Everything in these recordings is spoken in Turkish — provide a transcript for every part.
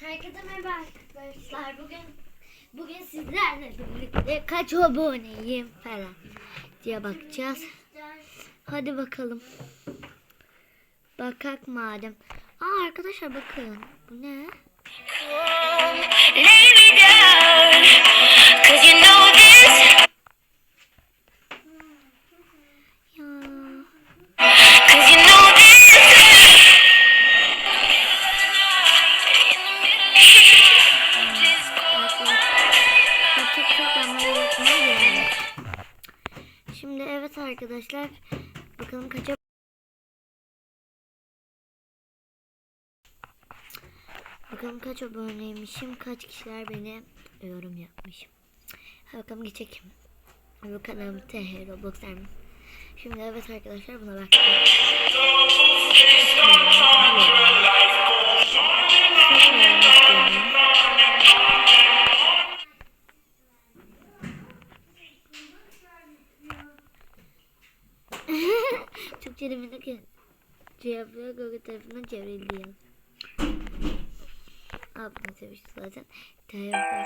Herkese merhaba arkadaşlar. Bugün bugün sizlerle birlikte kaç aboneyim falan diye bakacağız. Hadi bakalım. Bakak madem. Aa arkadaşlar bakın. Bu ne? Şimdi evet arkadaşlar. Bakalım kaça Bakalım kaç aboneymişim, kaç kişiler beni yorum yapmış. Hadi bakalım geçelim. Bu kanalım TH Roblox. Şimdi evet arkadaşlar buna baktık. Türkçe demini ki cevaplar Google tarafından çevrildi. Abone sevmişti zaten. Telefon.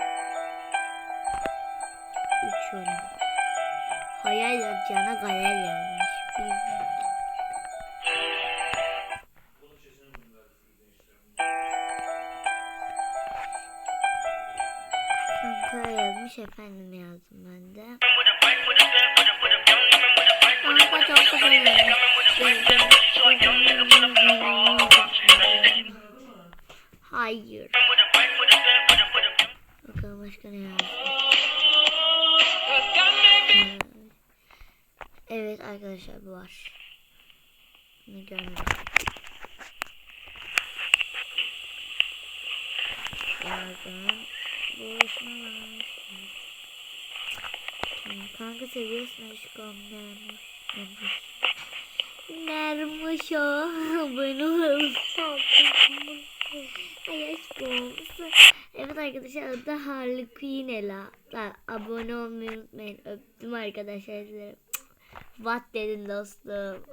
Üç yorum. Hayal yapacağına gayal yazmış. Bir- Kanka yazmış efendim yazdım ben de. Kanka çok güzel. Hayır. Bakalım başka ne yazmış. Evet arkadaşlar bu var. Bunu görmedim. Yazdım. Buluşma var. Kanka seviyorsun aşkım Nermiş. Nermiş. Nermiş o. Abone olursan. Ay aşkım. Evet arkadaşlar adı Harley Quinn Ela. Abone olmayı unutmayın. Öptüm arkadaşlar sizleri. What dedin dostum.